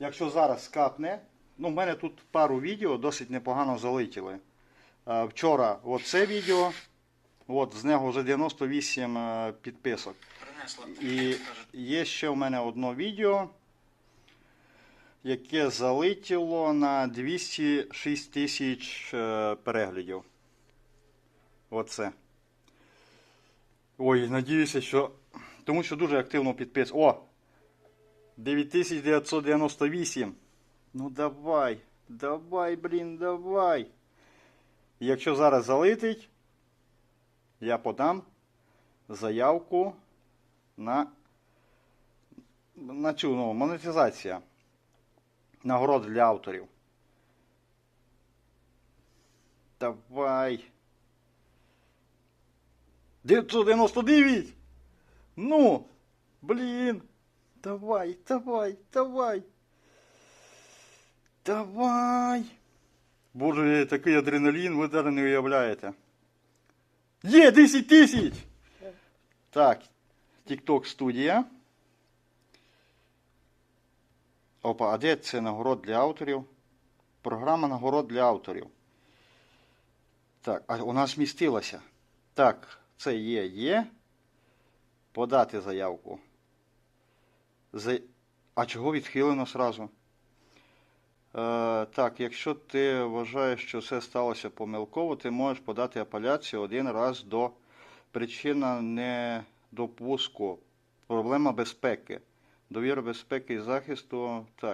якщо зараз скапне, ну, в мене тут пару відео досить непогано залетіли. Е, Вчора оце відео, от, з нього вже 98 е, підписок. І є ще в мене одно відео, яке залетіло на 206 тисяч е, переглядів. Оце. Ой, надіюся, що. Тому що дуже активно підпис. О! 9998. Ну давай. Давай, блін, давай. Якщо зараз залетить, я подам заявку на, на цю ну, монетизація. Нагород для авторів. Давай. 999! Ну, блін. Давай, давай, давай. Давай. Боже, такий адреналін, ви навіть не уявляєте. Є 10 тисяч! Так, TikTok студія. Опа, а де це нагород для авторів? Програма нагород для авторів. Так, а у нас змістилося. Так, це є, є. Подати заявку. А чого відхилено сразу? Е, так, якщо ти вважаєш, що це сталося помилково, ти можеш подати апеляцію один раз до причина недопуску. Проблема безпеки. Довіра безпеки і захисту. Так.